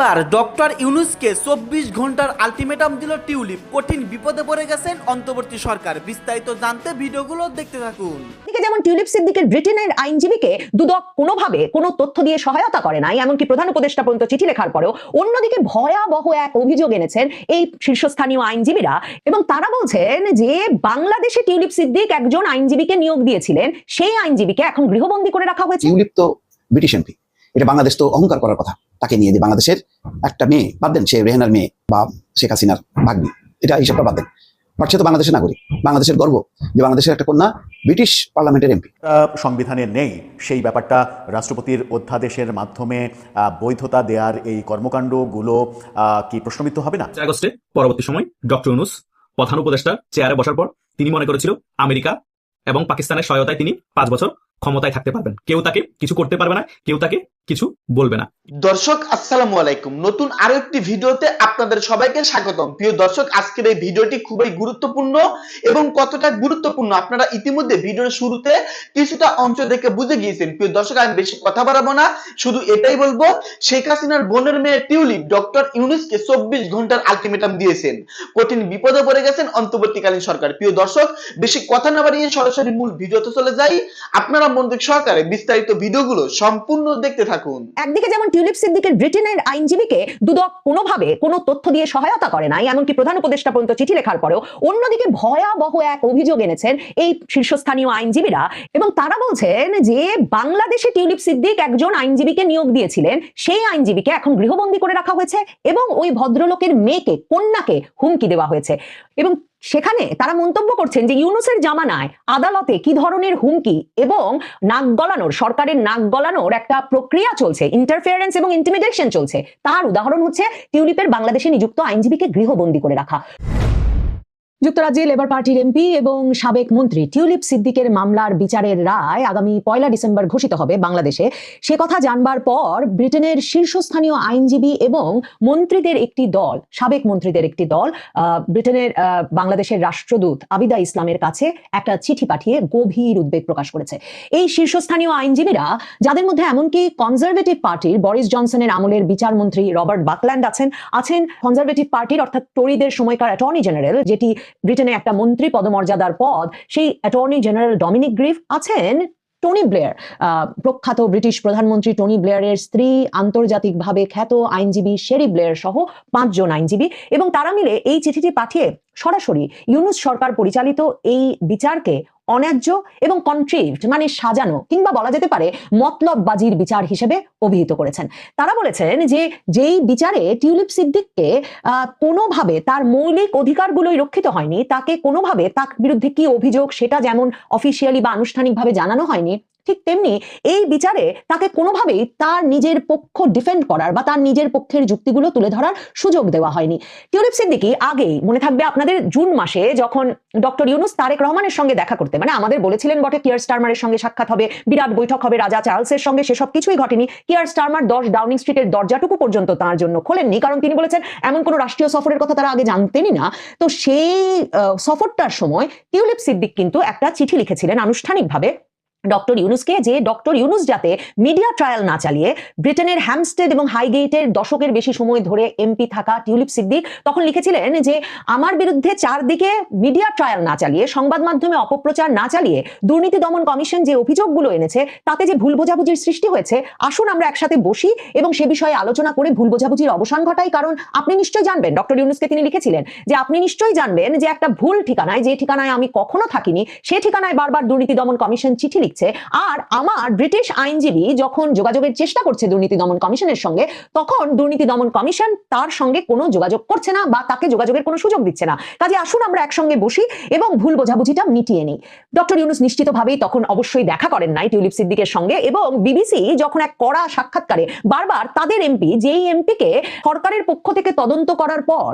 এবার ডক্টর ইউনুসকে চব্বিশ ঘণ্টার আলটিমেটাম দিল টিউলিপ। কঠিন বিপদে পড়ে গেছেন অন্তর্বর্তী সরকার। বিস্তারিত জানতে ভিডিওগুলো দেখতে থাকুন। যেমন টিউলিপ সিদ্দিকের ব্রিটেনের আইনজীবীকে দুদক কোনোভাবে কোনো তথ্য দিয়ে সহায়তা করে নাই এমনকি প্রধান উপদেষ্টা পর্যন্ত চিঠি লেখার পরেও অন্যদিকে ভয়াবহ এক অভিযোগ এনেছেন এই শীর্ষস্থানীয় আইনজীবীরা। এবং তারা বলছেন যে বাংলাদেশে টিউলিপ সিদ্দিক একজন আইনজীবীকে নিয়োগ দিয়েছিলেন সেই আইনজীবীকে এখন গৃহবন্দী করে রাখা হয়েছে। টিউলিপ তো ব্রিটিশ এমপি। এটা বাংলাদেশ তো অহংকার করার কথা। তাকে নিয়ে যে বাংলাদেশের একটা মেয়ে বাদ দেন সে রেহানার মেয়ে বা শেখ হাসিনার ভাগ্নি এটা হিসাবটা বাদ দেন। বাট সে তো বাংলাদেশের নাগরিক বাংলাদেশের গর্ব যে বাংলাদেশের একটা কন্যা ব্রিটিশ পার্লামেন্টের এমপি। আহ, সংবিধানে নেই সেই ব্যাপারটা রাষ্ট্রপতির অধ্যাদেশের মাধ্যমে আহ, বৈধতা দেওয়ার এই কর্মকাণ্ডগুলো আহ, কি প্রশ্নবিদ্ধ হবে না? আগস্টে পরবর্তী সময় ডক্টর ইউনুস প্রধান উপদেষ্টা চেয়ারে বসার পর তিনি মনে করেছিল আমেরিকা এবং পাকিস্তানের সহায়তায় তিনি পাঁচ বছর ক্ষমতায় থাকতে পারবেন। কেউ তাকে কিছু করতে পারবে না কেউ তাকে কিছু বলবে না। দর্শক, আসসালামু আলাইকুম। নতুন আরও একটি ভিডিওতে আপনাদের সবাইকে স্বাগতম। প্রিয় দর্শক, আজকের এই ভিডিওটি খুবই গুরুত্বপূর্ণ এবং কতটা গুরুত্বপূর্ণ আপনারা ইতিমধ্যে ভিডিওর শুরুতে কিছুটা অংশ দেখে বুঝে গিয়েছেন। প্রিয় দর্শক, আমি বেশি কথা বাড়াবো না। শুধু এটাই বলব, শেখ হাসিনার বোনের মেয়ে টিউলিপ ডক্টর ইউনুসকে চব্বিশ ঘণ্টার আলটিমেটাম দিয়েছেন। কঠিন বিপদে পড়ে গেছেন অন্তর্বর্তীকালীন সরকার। প্রিয় দর্শক, বেশি কথা না বাড়িয়ে সরাসরি মূল ভিডিওতে চলে যাই। আপনারা মনোযোগ সহকারে বিস্তারিত ভিডিওগুলো সম্পূর্ণ দেখতে থাকুন। একদিকে যেমন টিউলিপ সিদ্দিকের ব্রিটেনের আইনজীবীকে দুদক কোনোভাবে কোনো তথ্য দিয়ে সহায়তা করে নাই, এমনকি প্রধান উপদেষ্টা পর্যন্ত চিঠি লেখার পরেও, অন্যদিকে ভয়াবহ এক অভিযোগ এনেছেন এই শীর্ষস্থানীয় আইনজীবীরা এবং তারা বলছেন যে বাংলাদেশে টিউলিপ সিদ্দিক একজন আইনজীবীকে নিয়োগ দিয়েছিলেন, সেই আইনজীবীকে এখন গৃহবন্দী করে রাখা হয়েছে এবং ওই ভদ্রলোকের মেয়েকে, কন্যাকে হুমকি দেওয়া হয়েছে। এবং সেখানে তারা মন্তব্য করছেন যে ইউনুসের জামানায় আদালতে কি ধরনের হুমকি এবং নাক গলানোর, সরকারের নাক গলানোর একটা প্রক্রিয়া চলছে ইন্টারফিয়ারেন্স এবং ইন্টিমিডেশন চলছে। তার উদাহরণ হচ্ছে টিউলিপের বাংলাদেশে নিযুক্ত আইনজীবীকে গৃহবন্দী করে রাখা। যুক্তরাজ্যে লেবার পার্টির এমপি এবং সাবেক মন্ত্রী টিউলিপ সিদ্দিকের মামলার বিচারের রায় আগামী পয়লা ডিসেম্বর ঘোষিত হবে বাংলাদেশে। সে কথা জানবার পর ব্রিটেনের শীর্ষস্থানীয় আইনজীবী এবং মন্ত্রীদের একটি দল, সাবেক মন্ত্রীদের একটি দল ব্রিটেনের বাংলাদেশের রাষ্ট্রদূত আবিদা ইসলামের কাছে একটা চিঠি পাঠিয়ে গভীর উদ্বেগ প্রকাশ করেছে। এই শীর্ষস্থানীয় আইনজীবীরা, যাদের মধ্যে এমনকি কনজারভেটিভ পার্টির বরিস জনসনের আমলের বিচারমন্ত্রী রবার্ট বাকল্যান্ড আছেন আছেন কনজারভেটিভ পার্টির অর্থাৎ টরিদের সময়কার অ্যাটর্নি জেনারেল যেটি ব্রিটেনে একটা মন্ত্রী পদমর্যাদার পদ, সেই অ্যাটর্নি জেনারেল ডমিনিক গ্রিফ আছেন টনি ব্লেয়ার প্রখ্যাত ব্রিটিশ প্রধানমন্ত্রী টনি ব্লেয়ারের স্ত্রী, আন্তর্জাতিকভাবে খ্যাত আইনজীবী শেরি ব্লেয়ার সহ পাঁচজন আইনজীবী এবং তারা মিলে এই চিঠিটি পাঠিয়ে সরাসরি ইউনুস সরকার পরিচালিত এই বিচারকে অন্যায্য এবং কন্ট্রিভড মানে সাজানো কিংবা বলা যেতে পারে মতলববাজির বিচার হিসেবে অভিহিত করেছেন। তারা বলেছেন যে যেই বিচারে টিউলিপ সিদ্দিককে কোনোভাবে তার মৌলিক অধিকারগুলোই রক্ষিত হয়নি, তাকে কোনোভাবে তার বিরুদ্ধে কি অভিযোগ সেটা যেমন অফিসিয়ালি বা আনুষ্ঠানিকভাবে জানানো হয়নি ঠিক তেমনি এই বিচারে তাকে কোনোভাবেই তার নিজের পক্ষ ডিফেন্ড করার বা তার নিজের পক্ষের যুক্তিগুলো তুলে ধরার সুযোগ দেওয়া হয়নি। টিউলিপ সিদ্দিকি আগেই মনে থাকবে আপনাদের জুন মাসে যখন ডক্টর ইউনুস তারেক রহমানের সঙ্গে দেখা করতে মানে আমাদের বলেছিলেন বটে কিয়ার স্টারমারের সঙ্গে সাক্ষাৎ হবে, বিরাট বৈঠক হবে, রাজা চার্লসের সঙ্গে সেসব কিছুই ঘটেনি। কিয়ার স্টারমার দশ ডাউনিং স্ট্রিটের দরজাটুকু পর্যন্ত তার জন্য খোলেননি, কারণ তিনি বলেছেন এমন কোনো রাষ্ট্রীয় সফরের কথা তারা আগে জানতেনই না। তো সেই সফরটার সময় টিউলিপ সিদ্দিক কিন্তু একটা চিঠি লিখেছিলেন আনুষ্ঠানিকভাবে। ডক্টর ইউনুসকে যে ডক্টর ইউনুস যাতে মিডিয়া ট্রায়াল না চালিয়ে ব্রিটেনের হ্যামস্টেড এবং হাইগেটের দশকের বেশি সময় ধরে এমপি থাকা টিউলিপ সিদ্দিক তখন লিখেছিলেন যে আমার বিরুদ্ধে চারদিকে মিডিয়া ট্রায়াল না চালিয়ে, সংবাদ মাধ্যমে অপপ্রচার না চালিয়ে দুর্নীতি দমন কমিশন যে অভিযোগগুলো এনেছে, তাতে যে ভুল বোঝাবুঝির সৃষ্টি হয়েছে, আসুন আমরা একসাথে বসি এবং সে বিষয়ে আলোচনা করে ভুল বোঝাবুঝির অবসান ঘটাই। কারণ আপনি নিশ্চয়ই জানবেন, ডক্টর ইউনুসকে তিনি লিখেছিলেন যে আপনি নিশ্চয়ই জানবেন যে একটা ভুল ঠিকানায়, যে ঠিকানায় আমি কখনো থাকিনি, সে ঠিকানায় বারবার দুর্নীতি দমন কমিশন চিঠি লিখছে, আর আমার ব্রিটিশ আইনজীবী যখন যোগাযোগের চেষ্টা করছে দুর্নীতি দমন কমিশনের সঙ্গে, তখন দুর্নীতি দমন কমিশন তার সঙ্গে কোনো যোগাযোগ করছে না বা তাকে যোগাযোগের কোনো সুযোগ দিচ্ছে না। কাজে আসুন আমরা একসঙ্গে বসি এবং ভুল বোঝাবুঝিটা মিটিয়ে নিই। ডক্টর ইউনুস নিশ্চিতভাবেই তখন অবশ্যই দেখা করেন নাই টিউলিপ সিদ্দিকের সঙ্গে এবং বিবিসি যখন এক কড়া সাক্ষাৎকারে বারবার তাদের এমপি, যেই এমপিকে সরকারের পক্ষ থেকে তদন্ত করার পর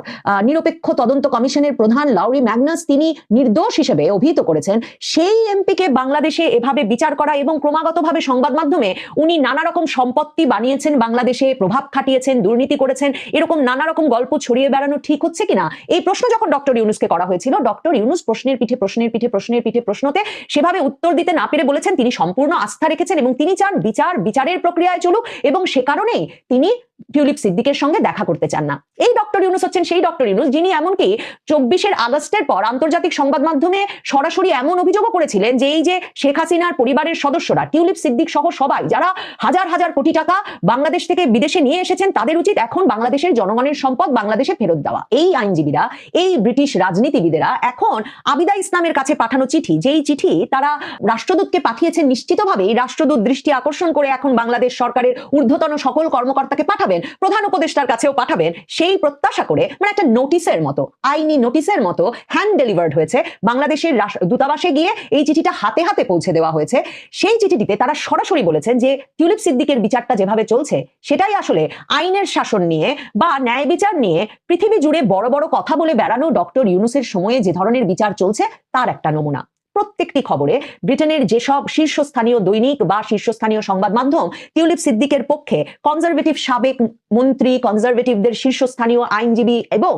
নিরপেক্ষ তদন্ত কমিশনের প্রধান লাউরি ম্যাগনাস তিনি নির্দোষ হিসেবে অভিহিত করেছেন, সেই এমপিকে বাংলাদেশে এভাবে বিচার করা এবং ক্রমাগতভাবে সংবাদ মাধ্যমে উনি নানা রকম সম্পত্তি বানিয়েছেন, বাংলাদেশে প্রভাব খাটিয়েছেন, দুর্নীতি করেছেন। এরকম নানা রকম গল্প ছড়িয়ে বেড়ানো ঠিক হচ্ছে কিনা? এই প্রশ্ন যখন ডক্টর ইউনুসকে করা হয়েছিল, ডক্টর ইউনুস প্রশ্নের পিঠে প্রশ্নের পিঠে প্রশ্নের পিঠে প্রশ্নতে সেভাবে উত্তর দিতে না পেরে বলেছেন, তিনি সম্পূর্ণ আস্থা রেখেছেন এবং তিনি চান বিচার, বিচারের প্রক্রিয়ায় চলুক এবং সে কারণেই তিনি টিউলিপ সিদ্দিকের সঙ্গে দেখা করতে চান না। এই ডক্টর ইউনুস হচ্ছেন সেই ডক্টর ইউনুস যিনি এমনকি চব্বিশের আগস্টের পর আন্তর্জাতিক সংবাদ মাধ্যমে সরাসরি এমন অভিযোগও করেছিলেন যে এই যে শেখ হাসিনার পরিবারের সদস্যরা, টিউলিপ সিদ্দিক সহ সবাই, যারা হাজার হাজার কোটি টাকা বাংলাদেশ থেকে বিদেশে নিয়ে এসেছেন, তাদের উচিত এখন বাংলাদেশের জনগণের সম্পদ বাংলাদেশে ফেরত দেওয়া। এই আইনজীবীরা, এই ব্রিটিশ রাজনীতিবিদেরা এখন আবিদা ইসলামের কাছে পাঠানো চিঠি, যেই চিঠি তারা রাষ্ট্রদূতকে পাঠিয়েছেন, নিশ্চিতভাবেই রাষ্ট্রদূত দৃষ্টি আকর্ষণ করে এখন বাংলাদেশ সরকারের ঊর্ধ্বতন সকল কর্মকর্তাকে পাঠাবেন, প্রধান উপদেষ্টার কাছেও পাঠাবেন, সেই প্রত্যাশা করে মানে একটা নোটিশের মতো, আইনি নোটিশের মতো হ্যান্ড ডেলিভার্ড হয়েছে। বাংলাদেশের দূতাবাসে গিয়ে এই চিঠিটা হাতে হাতে পৌঁছে দেওয়া হয়েছে। সেই চিঠিটিতে তারা সরাসরি বলেছেন যে, টিউলিপ সিদ্দিকের বিচারটা যেভাবে চলছে, সেটাই আসলে আইনের শাসন নিয়ে বা ন্যায় বিচার নিয়ে পৃথিবী জুড়ে বড় বড় কথা বলে বেড়ানো ডক্টর ইউনুসের সময়ে যে ধরনের বিচার চলছে, তার একটা নমুনা। প্রত্যেকটি খবরে ব্রিটেনের যেসব শীর্ষস্থানীয় দৈনিক বা শীর্ষস্থানীয় সংবাদ মাধ্যম, টিউলিপ সিদ্দিকের পক্ষে কনজারভেটিভ সাবেক মন্ত্রী কনজারভেটিভদের শীর্ষস্থানীয় আইনজীবী এবং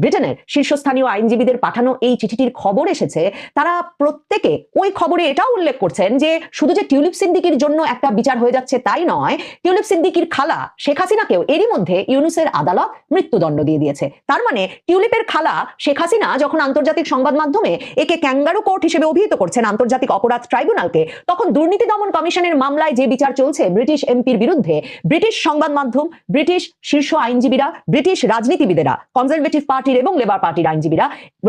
ব্রিটেনের শীর্ষস্থানীয় আইনজীবীদের পাঠানো এই চিঠিটির খবর এসেছে, তারা প্রত্যেকে ওই খবরে এটাও উল্লেখ করছেন যে শুধু যে টিউলিপ সিদ্দিকির জন্য একটা বিচার হয়ে যাচ্ছে তাই নয়, টিউলিপ সিদ্দিকির খালা শেখ হাসিনাকেও এরই মধ্যে ইউনুসের আদালত মৃত্যুদণ্ড দিয়ে দিয়েছে। তার মানে টিউলিপের খালা শেখ হাসিনা যখন আন্তর্জাতিক সংবাদ মাধ্যমে একে ক্যাঙ্গারু কোর্ট হিসেবে অভিহিত করছেন আন্তর্জাতিক অপরাধ ট্রাইব্যুনালকে, তখন দুর্নীতি দমন কমিশনের মামলায় যে বিচার চলছে ব্রিটিশ এমপির বিরুদ্ধে, ব্রিটিশ সংবাদ মাধ্যম, ব্রিটিশ শীর্ষ আইনজীবীরা, ব্রিটিশ রাজনীতিবিদেরা, কনজারভেটিভ পার্টির এবং লেবার পার্টির আইনজীবীরা,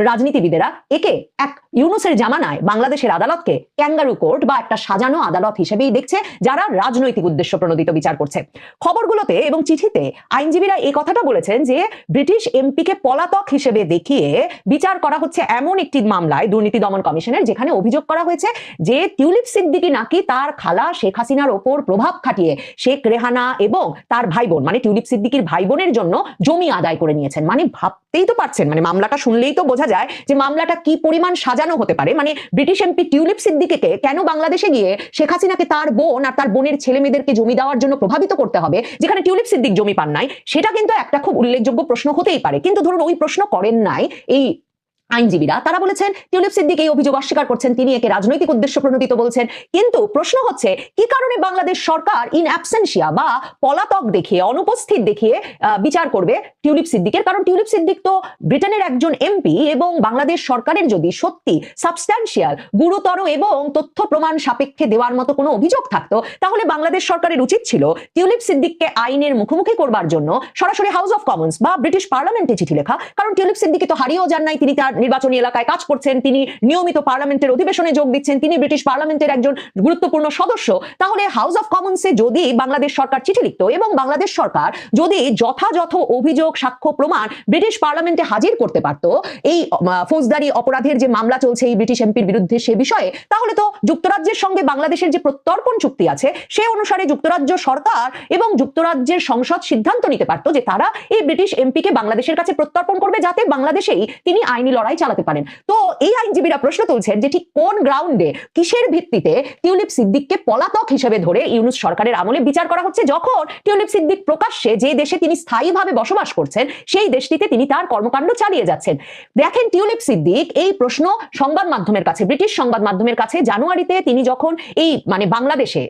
রাজনীতিবিদেরা একে এক ইউনুসের জামানায় বাংলাদেশের আদালতকে ক্যাঙ্গারু কোর্ট বা একটা সাজানো আদালত হিসেবেই দেখছে, যারা রাজনৈতিক উদ্দেশ্য প্রণোদিত বিচার করছে। খবরগুলোতে এবং চিঠিতে আইনজীবীরা এই কথাটা বলেছেন যে, ব্রিটিশ এমপিকে পলাতক হিসেবে দেখিয়ে বিচার করা হচ্ছে এমন একটি মামলায় দুর্নীতি দমন কমিশনের যেখানে অভিযোগ করা হয়েছে যে টিউলিপ সিদ্দিকি নাকি তার খালা শেখ হাসিনার ওপর প্রভাব খাটিয়ে শেখ রেহানা এবং তার ভাই বোন মানে টিউলিপ সিদ্দিকির ভাই বোনের জন্য জমি আদায় করে নিয়েছেন। মানে ভাবতেই তো পারছেন মানে মামলাটা শুনলেই তো বোঝা যায় যে মামলাটা কি পরিমাণ সাজানো হতে পারে। মানে ব্রিটিশ এমপি টিউলিপ সিদ্দিকিকে কেন বাংলাদেশে গিয়ে শেখ হাসিনাকে তার বোন আর তার বোনের ছেলে মেয়েদেরকে জমি দেওয়ার জন্য প্রভাবিত করতে হবে, যেখানে টিউলিপ সিদ্দিক জমি পান নাই? সেটা কিন্তু একটা খুব উল্লেখযোগ্য প্রশ্ন হতেই পারে। কিন্তু ধরুন ওই প্রশ্ন করেন নাই এই আইনজীবীরা, তারা বলেছেন, টিউলিপ সিদ্দিক এই অভিযোগ অস্বীকার করছেন। তিনি একে রাজনৈতিক উদ্দেশ্য প্রণোদিত বলছেন। কিন্তু প্রশ্ন হচ্ছে, কি কারণে বাংলাদেশ সরকার ইন অ্যাবসেন্সিয়া বা পলাতক দেখিয়ে, অনুপস্থিত দেখিয়ে বিচার করবে টিউলিপ সিদ্দিকের? কারণ টিউলিপ সিদ্দিক তো ব্রিটেনের একজন এমপি এবং বাংলাদেশ সরকারের যদি সত্যি সাবস্ট্যান্সিয়াল গুরুতর এবং তথ্য প্রমাণ সাপেক্ষে দেওয়ার মতো কোনো অভিযোগ থাকতো, তাহলে বাংলাদেশ সরকারের উচিত ছিল টিউলিপ সিদ্দিককে আইনের মুখোমুখি করবার জন্য সরাসরি হাউস অফ কমন্স বা ব্রিটিশ পার্লামেন্টে চিঠি লেখা। কারণ টিউলিপ সিদ্দিকি তো হারিয়েও যান নাই, তিনি তার নির্বাচনী এলাকায় কাজ করছেন, তিনি নিয়মিত পার্লামেন্টের অধিবেশনে যোগ দিচ্ছেন, তিনি ব্রিটিশ পার্লামেন্টের একজন গুরুত্বপূর্ণ সদস্য। তাহলে হাউস অফ কমন্সে যদি বাংলাদেশ সরকার চিঠি লিখত এবং বাংলাদেশ সরকার যদি যথাযথ অভিযোগ, সাক্ষ্য, প্রমাণ ব্রিটিশ পার্লামেন্টে হাজির করতে পারত, এই ফৌজদারি অপরাধের যে মামলা চলছে এই ব্রিটিশ এমপির বিরুদ্ধে সে বিষয়ে, তাহলে তো যুক্তরাজ্যের সঙ্গে বাংলাদেশের যে প্রত্যর্পণ চুক্তি আছে, সে অনুসারে যুক্তরাজ্য সরকার এবং যুক্তরাজ্যের সংসদ সিদ্ধান্ত নিতে পারতো যে তারা এই ব্রিটিশ এমপিকে বাংলাদেশের কাছে প্রত্যর্পণ করবে যাতে বাংলাদেশেই তিনি আইনি লড়াই চালাতে পারেন। তো এই আইনজীবীরা প্রশ্ন তুলছেন যে ঠিক কোন গ্রাউন্ডে কিসের ভিত্তিতে টিউলিপ সিদ্দিককে পলাতক হিসেবে ধরে ইউনুস সরকারের আমলে বিচার করা হচ্ছে? যখন টিউলিপ সিদ্দিক প্রকাশ্যে যে দেশে তিনি স্থায়ীভাবে বসবাস করছেন, সেই দেশটিতে তিনি তার কর্মকাণ্ড চালিয়ে যাচ্ছেন। দেখেন টিউলিপ সিদ্দিক এই প্রশ্ন সংবাদ মাধ্যমের কাছে, ব্রিটিশ সংবাদ মাধ্যমের কাছে জানুয়ারিতে তিনি যখন এই মানে বাংলাদেশে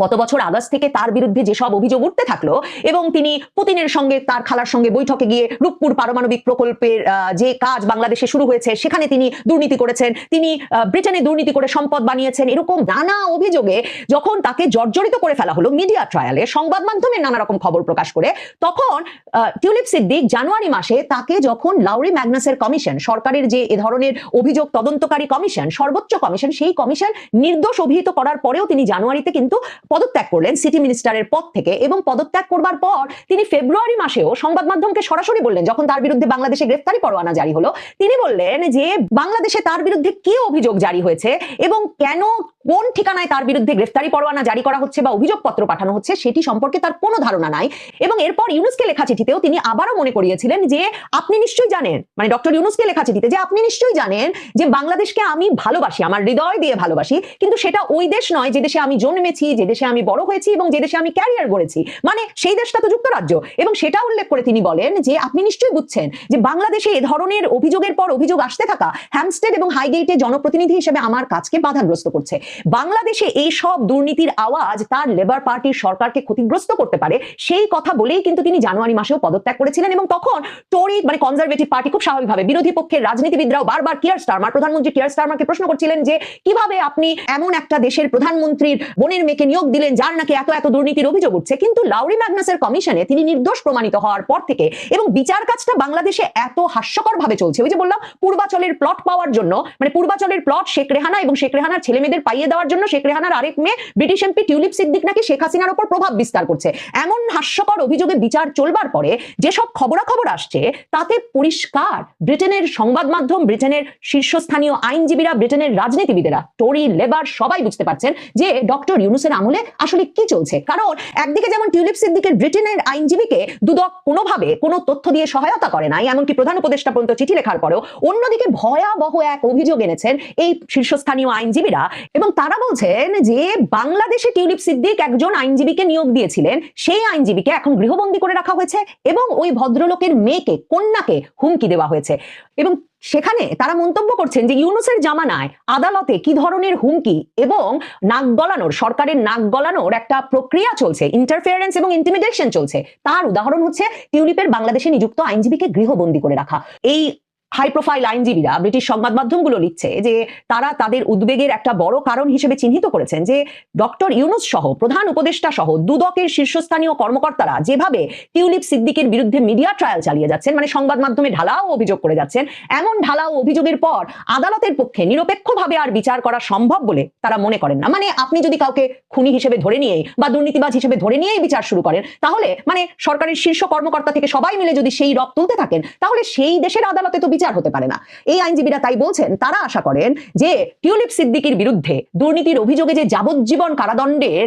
গত বছর আগস্ট থেকে তার বিরুদ্ধে যেসব অভিযোগ উঠতে থাকল এবং তিনি পুতিনের সঙ্গে তার খালার সঙ্গে বৈঠকে গিয়ে রূপপুর পারমাণবিক প্রকল্পের যে কাজ বাংলাদেশে শুরু হয়েছে, সেখানে তিনি দুর্নীতি করেছেন। তিনি ব্রিটেনে দুর্নীতি করে সম্পদ বানিয়েছেন। এরকম নানা অভিযোগে যখন তাকে জর্জরিত করে ফেলা হলো মিডিয়া ট্রায়ালে, সংবাদ মাধ্যমে নানা রকম খবর প্রকাশ করে, তখন টিউলিপ সিদ্দিক জানুয়ারি মাসে তাকে যখন লাউরি ম্যাগনাসের কমিশন, সরকারের যে এ ধরনের অভিযোগ তদন্তকারী কমিশন, সর্বোচ্চ কমিশন, সেই কমিশন নির্দোষ অভিহিত করার পরেও তিনি জানুয়ারিতে কিন্তু পদত্যাগ করলেন সিটি মিনিস্টারের পদ থেকে এবং পদত্যাগ করবার পর তিনি ফেব্রুয়ারি মাসেও সংবাদ মাধ্যমকে সরাসরি বললেন, যখন তার বিরুদ্ধে বাংলাদেশে গ্রেফতারি পরোয়ানা জারি হলো, তিনি বললেন যে বাংলাদেশে তার বিরুদ্ধে কি অভিযোগ জারি হয়েছে এবং কেন কোন ঠিকানায় তার বিরুদ্ধে গ্রেফতারি পরোয়ানা জারি করা হচ্ছে বা অভিযোগপত্র পাঠানো হচ্ছে সেটি সম্পর্কে তার কোনো ধারণা নাই। এবং এরপর ইউনুসকে লেখা চিঠিতেও তিনি আবারও মনে করিয়েছিলেন যে আপনি নিশ্চয়ই জানেন মানে ডক্টর ইউনুসকে লেখা চিঠিতে যে আপনি নিশ্চয়ই জানেন যে বাংলাদেশকে আমি ভালোবাসি, আমার হৃদয় দিয়ে ভালোবাসি, কিন্তু সেটা ওই দেশ নয় যে দেশে আমি জন্মেছি, যে দেশে আমি বড় হয়েছি এবং যে দেশে আমি ক্যারিয়ার গড়েছি। মানে সেই দেশটা তো যুক্তরাজ্য। এবং সেটা উল্লেখ করে তিনি বলেন যে আপনি নিশ্চয়ই বুঝছেন যে বাংলাদেশে এ ধরনের অভিযোগের পর অভিযোগ আসতে থাকা হ্যামস্টেড এবং হাইগেটে জনপ্রতিনিধি হিসেবে আমার কাজকে বাধাগ্রস্ত করছে। বাংলাদেশে এই সব দুর্নীতির আওয়াজ তার লেবার পার্টির সরকারকে ক্ষতিগ্রস্ত করতে পারে, সেই কথা বলেই কিন্তু তিনি জানুয়ারি মাসেও পদত্যাগ করেছিলেন এবং তখন টোরি মানে কনজারভেটিভ পার্টি খুব স্বাভাবিকভাবে বিরোধী পক্ষের রাজনীতিবিদরাও বারবার কিয়ার স্টারমার প্রধানমন্ত্রী কিয়ার স্টারমারকে প্রশ্ন করছিলেন যে, কীভাবে আপনি এমন একটা দেশের প্রধানমন্ত্রীর বোনের মেয়েকে নিয়োগ দিলেন যার নাকি এত এত দুর্নীতির অভিযোগ উঠছে? কিন্তু লাউরি ম্যাগনাসের কমিশনে তিনি নির্দোষ প্রমাণিত হওয়ার পর থেকে এবং বিচার কাজটা বাংলাদেশে এত হাস্যকর ভাবে চলছে। ওই যে বললাম, পূর্বাচলের প্লট পাওয়ার জন্য মানে পূর্বাচলের প্লট শেখ রেহানা এবং শেখ রেহানার ছেলে মেয়েদের পাইয়ে দেওয়ার জন্য শেখ রেহানার আরেক মেয়ে, ব্রিটিশ এমপি টিউলিপ সিদ্দিক নাকি শেখ হাসিনার উপর প্রভাব বিস্তার করছে। এমন হাস্যকর অভিযোগে বিচার চলবার পরে যেসব খবরাখবর আসছে, তাতে পরিষ্কার ব্রিটেনের সংবাদ মাধ্যম, ব্রিটেনের শীর্ষস্থানীয় আইনজীবীরা, ব্রিটেনের রাজনীতিবিদেরা টোরি লেবার সবাই বুঝতে পারছেন যে ডক্টর ইউনুসের আমলে আসলে কি চলছে। কারণ একদিকে যেমন টিউলিপ সিদ্দিকের ব্রিটেনের আইনজীবীকে দুদক কোনোভাবে কোনো তথ্য দিয়ে সহায়তা করে নাই, এমনকি প্রধান উপদেষ্টা পর্যন্ত চিঠি লেখার পরেও, অন্যদিকে ভয়াবহ এক অভিযোগ এনেছেন এই শীর্ষস্থানীয় আইনজীবীরা এবং তারা বলছেন যে বাংলাদেশে টিউলিপ সিদ্দিক একজন আইনজীবীকে নিয়োগ দিয়েছিলেন। সেই আইনজীবীকে এখন গৃহবন্দী করে রাখা হয়েছে এবং ওই ভদ্রলোকের মেয়েকে, কন্যাকে হুমকি দেওয়া হয়েছে। এবং সেখানে তারা মন্তব্য করছেন যে ইউনুসের জামানায় আদালতে কি ধরনের হুমকি এবং নাক গলানোর, সরকারের নাক গলানোর একটা প্রক্রিয়া চলছে ইন্টারফেয়ারেন্স এবং ইন্টিমিডেশন চলছে। তার উদাহরণ হচ্ছে টিউলিপের বাংলাদেশে নিযুক্ত আইনজীবীকে গৃহবন্দী করে রাখা। এই হাই প্রোফাইল আইনজীবীরা ব্রিটিশ সংবাদ মাধ্যমগুলো লিখছে যে তারা তাদের উদ্বেগের একটা বড় কারণ হিসেবে চিহ্নিত করেছেন যে ডক্টর ইউনুস সহ, প্রধান উপদেষ্টা সহ, দুদকের শীর্ষস্থানীয় কর্মকর্তারা যেভাবে টিউলিপ সিদ্দিকের বিরুদ্ধে মিডিয়া ট্রায়াল চালিয়ে যাচ্ছেন মানে সংবাদ মাধ্যমে ঢালাও অভিযোগ করে যাচ্ছেন, এমন ঢালাও অভিযোগের পর আদালতের পক্ষে নিরপেক্ষভাবে আর বিচার করা সম্ভব বলে তারা মনে করেন না। মানে আপনি যদি কাউকে খুনি হিসেবে ধরে নিয়ে বা দুর্নীতিবাজ হিসেবে ধরে নিয়েই বিচার শুরু করেন, তাহলে মানে সরকারের শীর্ষ কর্মকর্তা থেকে সবাই মিলে যদি সেই রব তুলতে থাকেন, তাহলে সেই দেশের আদালতে তো বিচার হতে পারে না। এই আইনজীবীরা তাই বলছেন, তারা আশা করেন যে টিউলিপ সিদ্দিকির বিরুদ্ধে দুর্নীতির অভিযোগে যে যাবজ্জীবন কারাদণ্ডের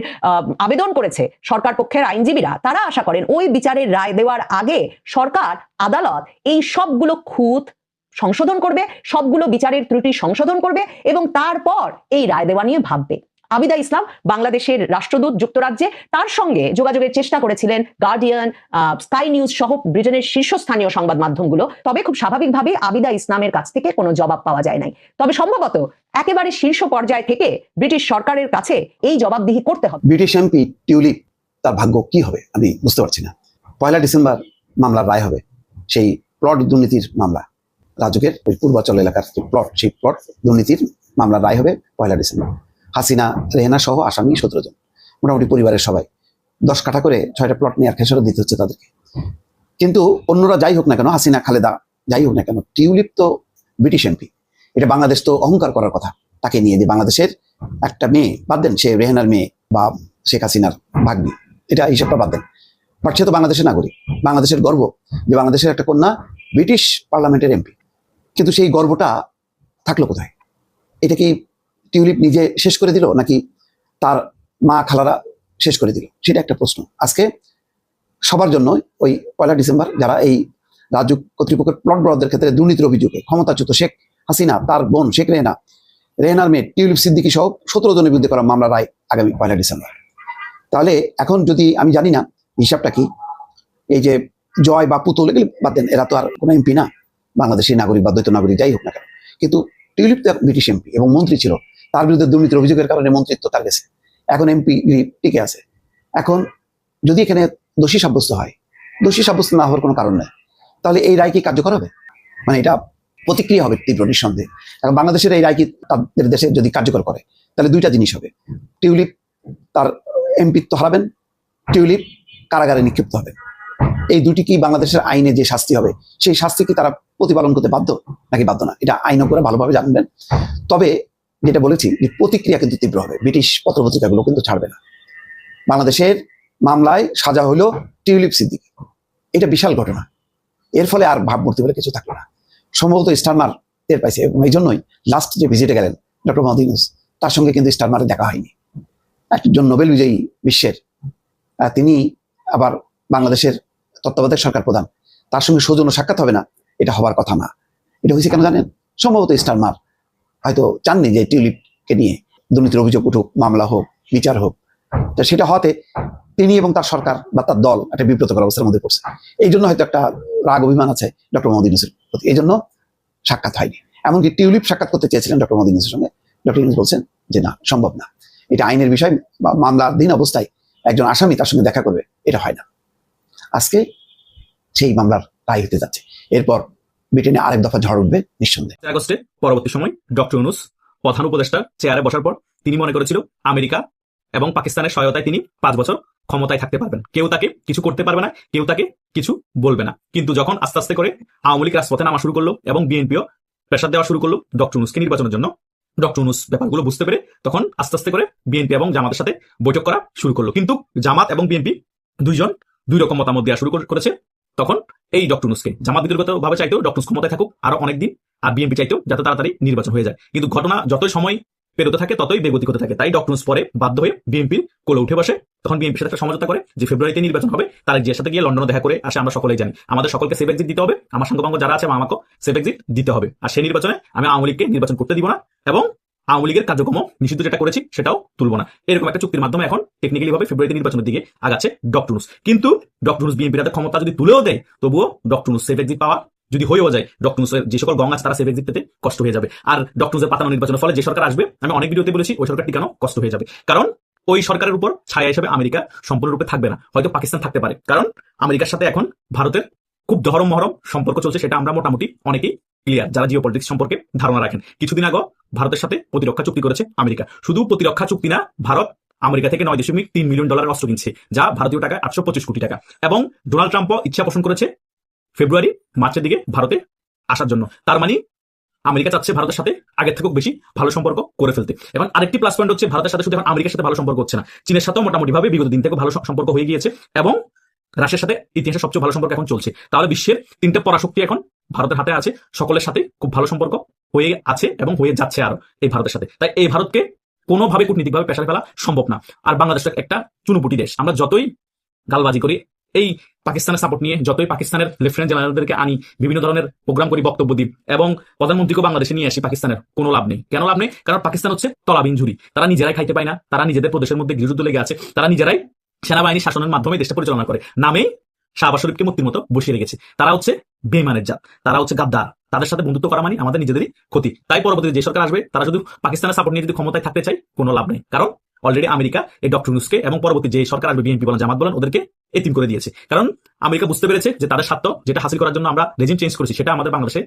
আবেদন করেছে সরকার পক্ষের আইনজীবীরা, তারা আশা করেন ওই বিচারের রায় দেওয়ার আগে সরকার, আদালত এই সবগুলো খুঁত সংশোধন করবে, সবগুলো বিচারের ত্রুটি সংশোধন করবে এবং তারপর এই রায় দেওয়া নিয়ে ভাববে। আবিদা ইসলাম বাংলাদেশের রাষ্ট্রদূত যুক্তরাজ্যে তার সঙ্গে যোগাযোগের চেষ্টা করেছিলেন গার্ডিয়ান স্কাই নিউজ সহ ব্রিটেনের শীর্ষস্থানীয় সংবাদ মাধ্যমগুলো। তবে খুব স্বাভাবিকভাবে আবিদা ইসলামের কাছ থেকে কোনো জবাব পাওয়া যায় নাই। তবে সম্ভবত একেবারে শীর্ষ পর্যায় থেকে ব্রিটিশ সরকারের কাছে এই জবাবদিহি করতে হবে। ব্রিটিশ এমপি টিউলিপ, তার ভাগ্য কি হবে? আমি বুঝতে পারছি না। পয়লা ডিসেম্বর মামলার রায় হবে। সেই প্লট দুর্নীতির মামলা। রাজুকের ওই পূর্বাচল এলাকার প্লট, সেই প্লট দুর্নীতির মামলার রায় হবে পয়লা ডিসেম্বর। হাসিনা, রেহেনা সহ আসামি সতেরো জন। মোটামুটি পরিবারের সবাই। দশ কাঠা করে ছয়টা প্লট নিয়ে আর খেসরত দিতে হচ্ছে তাদেরকে। কিন্তু অন্যরা যাই হোক না কেন, হাসিনা, খালেদা, যাই হোক না কেন, টিউলিপ তো ব্রিটিশ এমপি। এটা বাংলাদেশ তো অহংকার করার কথা। তাকে নিয়ে যে বাংলাদেশের একটা মেয়ে, বাদ দেন সে রেহেনার মেয়ে বা শেখ হাসিনার ভাগ্নি, এটা হিসাবটা বাদ দেন। বাট সে তো বাংলাদেশের নাগরিক। বাংলাদেশের গর্ব যে বাংলাদেশের একটা কন্যা ব্রিটিশ পার্লামেন্টের এমপি। কিন্তু সেই গর্বটা থাকল কোথায়? এটা কি টিউলিপ নিজে শেষ করে দিল নাকি তার মা খালারা শেষ করে দিল? সেটা একটা প্রশ্ন। আজকে সবার জন্য ওই পয়লা ডিসেম্বর যারা এই রাজ্য কর্তৃপক্ষের প্লট বরাদ্দের ক্ষেত্রে দুর্নীতির অভিযোগে ক্ষমতাচ্যুত শেখ হাসিনা, তার বোন শেখ রেহনা, রেহনার মেয়ে টিউলিপ সিদ্দিকি সহ সতেরো জনের বিরুদ্ধে করা মামলা রায় আগামী পয়লা ডিসেম্বর। তাহলে এখন যদি আমি জানি না হিসাবটা কি, এই যে জয় বা পুতুল এগুলি বাদ দেন, এরা তো আর কোনো এমপি না। বাংলাদেশের নাগরিক বা দ্বৈত নাগরিক যাই হোক না কেন। কিন্তু টিউলিপ তো ব্রিটিশ এমপি এবং মন্ত্রী ছিল। তার বিরুদ্ধে দুর্নীতির অভিযোগের কারণে মন্ত্রিত্ব তার গেছে। এখন এমপি টিকে আছে। এখন যদি এখানে দোষী সাব্যস্ত হয়, দোষী সাব্যস্ত না হওয়ার কোনো কারণ নেই, তাহলে এই রায় কি কার্যকর হবে? মানে এটা প্রতিক্রিয়া হবে তীব্র নিঃসন্দেহে। এখন বাংলাদেশের এই রায় কি তাদের দেশে যদি কার্যকর করে, তাহলে দুইটা জিনিস হবে। টিউলিপ তার এমপিত্ব হারাবেন, টিউলিপ কারাগারে নিক্ষিপ্ত হবে এই দুটি কি বাংলাদেশের আইনে যে শাস্তি হবে, সেই শাস্তি কি তারা প্রতিপালন করতে বাধ্য? নাকি বাধ্য না? এটা আইনও করে ভালোভাবে জানবেন। তবে যেটা বলেছি যে প্রতিক্রিয়া কিন্তু তীব্র হবে। ব্রিটিশ পত্রপত্রিকাগুলো কিন্তু ছাড়বে না। বাংলাদেশের মামলায় সাজা হলো টিউলিপ সিদ্দিক। এটা বিশাল ঘটনা। এর ফলে আর ভাবমূর্তি বলে কিছু থাকল না। সম্ভবত স্টারমার টের পাইছে এবং এই জন্যই লাস্ট যে ভিজিটে গেলেন ডক্টর মোহাম্মদ ইউনুস তার সঙ্গে কিন্তু স্টারমারে দেখা হয়নি। একজন নোবেল বিজয়ী বিশ্বের তিনি আবার বাংলাদেশের তত্ত্বাবধায়ক সরকার প্রধান। তার সঙ্গে সৌজন্য সাক্ষাৎ হবে না, এটা হবার কথা না। এটা হয়েছে কেন জানেন? সম্ভবত স্টারমার হয়তো চাননি যে টিউলিপকে নিয়ে দুর্নীতির অভিযোগ উঠুক, মামলা হোক, বিচার হোক। তো সেটা হতে তিনি এবং তার সরকার বা তার দল একটা বিব্রতকর অবস্থার মধ্যে পড়ছে। এই জন্য হয়তো একটা রাগ অভিমান আছে ডক্টর মোহাম্মদ ইউনুসের প্রতি। এই জন্য সাক্ষাৎ হয়নি। এমনকি টিউলিপ সাক্ষাৎ করতে চেয়েছিলেন ডক্টর মোহাম্মদ ইউনুসের সঙ্গে। ডক্টর ইউনুস বলছেন যে, না, সম্ভব না। এটা আইনের বিষয় বা মামলাধীন অবস্থায় একজন আসামি তার সঙ্গে দেখা করবে, এটা হয় না। আজকে সেই মামলার রায় হতে যাচ্ছে। এরপর ব্রিটেনে আরেক দফা ঝড় উঠবে নিঃসন্দেহে। আগস্টে পরবর্তী সময় ডক্টর ইউনুস প্রধান উপদেষ্টা চেয়ারে বসার পর তিনি মনে করেছিল আমেরিকা এবং পাকিস্তানের সহায়তায় তিনি পাঁচ বছর ক্ষমতায় থাকতে পারবেন। কেউ তাকে কিছু করতে পারবে না, কেউ তাকে কিছু বলবে না। কিন্তু যখন আস্তে আস্তে করে আওয়ামী লীগ রাজপথে নামা শুরু করল এবং বিএনপিও প্রেশার দেওয়া শুরু করল ডক্টর ইউনুসকে নির্বাচনের জন্য, ডক্টর ইউনুস ব্যাপারগুলো বুঝতে পেরে তখন আস্তে আস্তে করে বিএনপি এবং জামাতের সাথে বৈঠক করা শুরু করল। কিন্তু জামাত এবং বিএনপি দুইজন দুই রকম মতামত দেওয়া শুরু করেছে। তখন এই ডক্টর ইউনুসকে জামাত ভাবে চাইতেও ডক্টর ক্ষমতায় থাকুক আরও অনেকদিন আর বিএনপি চাইতেও যাতে তাড়াতাড়ি নির্বাচন হয়ে যায়। কিন্তু ঘটনা যতই সময় পেরোতে থাকে, ততই বেগতিক হতে থাকে। তাই ডক্টর ইউনুস পরে বাধ্য হয়ে বিএনপির কোলে উঠে বসে। তখন বিএনপির সাথে একটা সমঝোতা করে যে ফেব্রুয়ারিতে নির্বাচন হবে, তার যে সাথে গিয়ে লন্ডনে দেখা করে আসে, আমরা সকলেই জানি। আমাদের সকলকে সেভ এক্সিট দিতে হবে। আমার সঙ্গপাঙ্গ যারা আছে আমাকেও সেভ এক্সিট দিতে হবে। আর সেই নির্বাচনে আমি আওয়ামী লীগকে নির্বাচন করতে দিব না। এবং আওয়ামী লীগের কার্যক্রম নিষিদ্ধ যেটা করেছি সেটাও তুলবো না। এরকম একটা চুক্তির মাধ্যমে এখন টেকনিক্যালি ভাবে ফেব্রুয়ারিতে নির্বাচনের দিকে আগাচ্ছে ডক্টর ইউনুস কিন্তু ডক্টর ইউনুস বিএনপির হাতে ক্ষমতা যদি তুলেও দেয়, তবুও ডক্টর ইউনুস সেভ এক্সিট পাওয়া যদি হয়েও যায় ডক্টর ইউনুসের যে সকল গং আছে তারা সেভ এক্সিট পেতে কষ্ট হয়ে যাবে। আর ডক্টর ইউনুসের পাতানো নির্বাচনের ফলে যে সরকার আসবে, আমি অনেক ভিডিওতে বলেছি, ওই সরকার টিকানো কষ্ট হয়ে যাবে? কারণ ওই সরকারের উপর ছায়া হিসেবে আমেরিকা সম্পূর্ণরূপে থাকবে না। হয়তো পাকিস্তান থাকতে পারে। কারণ আমেরিকার সাথে এখন ভারতের খুব ধরম মহরম সম্পর্ক চলছে, সেটা আমরা মোটামুটি অনেকেই ক্লিয়ার যারা জিও পলিটিক্স সম্পর্কে ধারণা রাখেন। কিছুদিন আগে ভারতের সাথে প্রতিরক্ষা চুক্তি করেছে আমেরিকা। শুধু প্রতিরক্ষা চুক্তি না, ভারত আমেরিকা থেকে নয় দশমিক তিন মিলিয়ন ডলার অস্ত্র কিনছে, যা ভারতীয় টাকা আটশো পঁচিশ কোটি টাকা। এবং ডোনাল্ড ট্রাম্পও ইচ্ছা পোষণ করেছে ফেব্রুয়ারি মার্চের দিকে ভারতে আসার জন্য। তার মানে আমেরিকা চাচ্ছে ভারতের সাথে আগের থেকেও বেশি ভালো সম্পর্ক করে ফেলতে। এবং আরেকটি প্লাস পয়েন্ট হচ্ছে ভারতের সাথে শুধু এখন আমেরিকার সাথে ভালো সম্পর্ক হচ্ছে না। চীনের সাথেও মোটামুটি ভাবে বিগত দিন থেকে ভালো সম্পর্ক হয়ে গিয়েছে এবং রাশিয়ার সাথে ইতিহাসে সবচেয়ে ভালো সম্পর্ক এখন চলছে। তাহলে বিশ্বের তিনটে পরাশক্তি এখন ভারতের হাতে আছে। সকলের সাথে খুব ভালো সম্পর্ক হয়ে আছে এবং হয়ে যাচ্ছে আরও এই ভারতের সাথে। তাই এই ভারতকে কোনোভাবে কূটনীতিকভাবে পেশায় ফেলা সম্ভব না। আর বাংলাদেশ একটা চুনুপুটি দেশ। আমরা যতই গালবাজি করি, এই পাকিস্তানের সাপোর্ট নিয়ে যতই পাকিস্তানের লেফটেন্যান্ট জেনারেলদেরকে আনি, বিভিন্ন ধরনের প্রোগ্রাম করি, বক্তব্য দিই, এবং প্রধানমন্ত্রীকে বাংলাদেশে নিয়ে আসি, পাকিস্তানের, কোনো লাভ নেই। কেন লাভ নেই? কারণ পাকিস্তান হচ্ছে তলাবিন ঝুরি তারা নিজেরাই খাইতে পায় না। তারা নিজেদের প্রদেশের মধ্যে গৃহযুদ্ধ লেগে আছে। তারা নিজেরাই সেনাবাহিনী শাসনের মাধ্যমে দেশটা পরিচালনা করে। নামেই শাহবাজ শরীফকে মুক্তির মতো বসিয়ে রেখেছে। তারা হচ্ছে বেমানের জাত। তারা হচ্ছে গাদ্দার। তাদের সাথে বন্ধুত্ব করা মানে আমাদের নিজেদেরই ক্ষতি। তাই পরবর্তীতে যে সরকার আসবে, তারা শুধু পাকিস্তানের সাপোর্ট নিয়ে যদি ক্ষমতায় থাকতে চায়, কোনো লাভ নেই। কারণ অলরেডি আমেরিকা এই ডক্টর নুসকে এবং পরবর্তী যে সরকার আসবে বিএনপি বলেন জামাত বলেন, ওদেরকে এতিম করে দিয়েছে। কারণ আমেরিকা বুঝতে পেরেছে যে তাদের স্বার্থ, যেটা হাসিল করার জন্য আমরা রেজিম চেঞ্জ করেছি, সেটা আমাদের বাংলাদেশে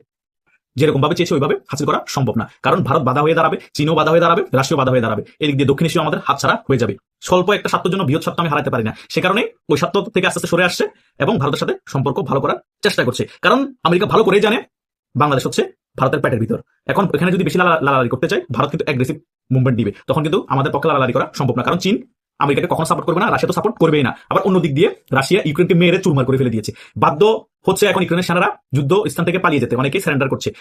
যেরকম ভাবে চেয়েছে, ওইভাবে হাসিল করা সম্ভব না। কারণ ভারত বাধা হয়ে দাঁড়াবে, চীনও বাধা হয়ে দাঁড়াবে, রাশিয়াও বাধা হয়ে দাঁড়াবে। এদিক দিয়ে দক্ষিণ এশিয়া আমাদের হাতছাড়া হয়ে যাবে। স্বল্প একটা স্বার্থের জন্য বৃহৎ স্বার্থ আমি হারাতে পারি না। সে কারণে ওই স্বার্থ থেকে আস্তে আস্তে সরে আসছে এবং ভারতের সাথে সম্পর্ক ভালো করার চেষ্টা করছে। কারণ আমেরিকা ভালো করেই জানে বাংলাদেশ হচ্ছে ভারতের পেটের ভিতর। এখন এখানে যদি বেশি লালা- লালালালি করতে চাই, ভারত কিন্তু অ্যাগ্রেসিভ মুভমেন্ট দিবে তখন কিন্তু আমাদের পক্ষে লালালালি করা সম্ভব না। কারণ চীন আমেরিকাকে কখনো সাপোর্ট করবে না, রাশিয়া তো সাপোর্ট করবেই না। আবার অন্য দিক দিয়ে রাশিয়া ইউক্রেনকে মেরে চুরমার করে ফেলে দিয়েছে। বাধ্য হচ্ছে এখন ইউক্রেনের সেনারা যুদ্ধ স্থান থেকে পালিয়ে যেতে। অনেকেই সারেন্ডার করছে।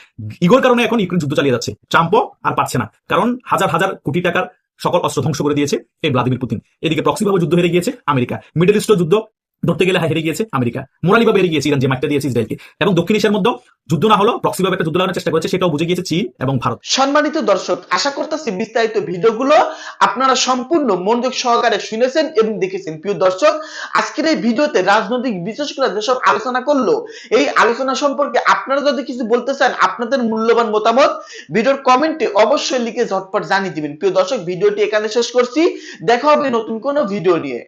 ইগোর কারণে এখন ইউক্রেন যুদ্ধ চালিয়ে যাচ্ছে। ট্রাম্পও আর পারছে না। কারণ হাজার হাজার কোটি টাকার সকল অস্ত্র ধ্বংস করে দিয়েছে এই ভ্লাদিমির পুতিন। এদিকে প্রক্সিভাবে যুদ্ধ হেরে গিয়েছে আমেরিকা। মিডল ইস্টও যুদ্ধ ধরতে গেলে হেরে গিয়েছে আমেরিকা। মোরালিভাবে হেরে গিয়েছে ইরান, যে মাঠটা দিয়েছে ইসরায়েলকে। এবং দক্ষিণ এশিয়ার মধ্যে যুদ্ধ না হলো প্রক্সিভাবে একটা যুদ্ধ লাগানোর চেষ্টা করেছে, সেটাও বুঝে গিয়েছে চীন এবং ভারত। সম্মানিত দর্শক, আশা করতেছি বিস্তারিত ভিডিওগুলো আপনারা সম্পূর্ণ মনোযোগ সহকারে শুনেছেন এবং দেখেছেন। প্রিয় দর্শক, আজকের এই ভিডিওতে রাজনৈতিক বিশেষজ্ঞরা যেসব আলোচনা করল, এই আলোচনা সম্পর্কে আপনারা যদি কিছু বলতে চান, আপনাদের মূল্যবান মতামত, ভিডিওর কমেন্টে অবশ্যই লিখে ঝটপট জানিয়ে দিবেন। প্রিয় দর্শক, ভিডিওটি এখানে শেষ করছি। দেখা হবে নতুন কোনো ভিডিও নিয়ে।